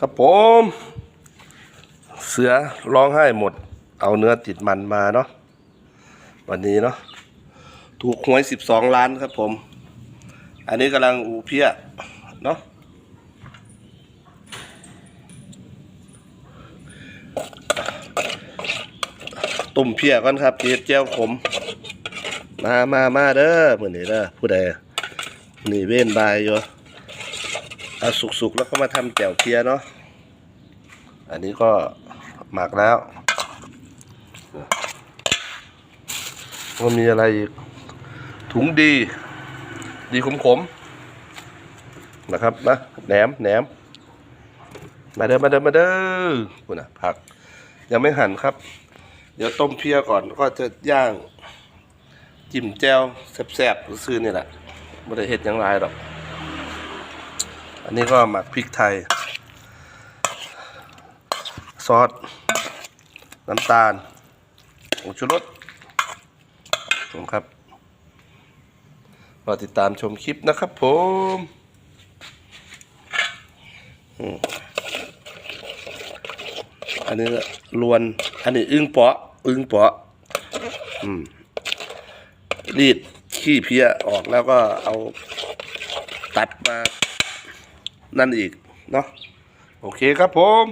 ครับผม เสือร้องไห้หมด เอาเนื้อติดมันมาเนาะวันนี้เนาะถูกหวยสิบสองล้านครับผม อันนี้กำลังอูเพียเนาะตุ่มเพียก่อนครับเจี๊ยบเจ้าขมมามามาเด้อมือนี้เด้อผู้ใดนี่เว้นบายอยู่ เอาสุกๆแล้วก็มาทำแจ่วเพียเนาะอันนี้ก็หมักแล้วมันมีอะไรอีก ถุงดี ดีขมๆนะครับนะแหนมแหนม มาเด้อมาเด้อมาเด้อคุณนะผัก ยังไม่หั่นครับ เดี๋ยวต้มเพียก่อนก็จะย่าง จิ้มแจ่วแซ่บๆซื้อนี่แหละไม่ได้เห็ดยังไรหรอก อันนี้ก็หมักพริกไทย ซอส น้ำตาลผงชูรสผมครับรอติดตามชมคลิปนะครับผมอันนี้ลวน อันนี้อึ้งเปาะ อึ้งเปาะรีดขี้เพี้ยออกแล้วก็เอาตัดมา นั่นอีกเนาะโอเคครับผม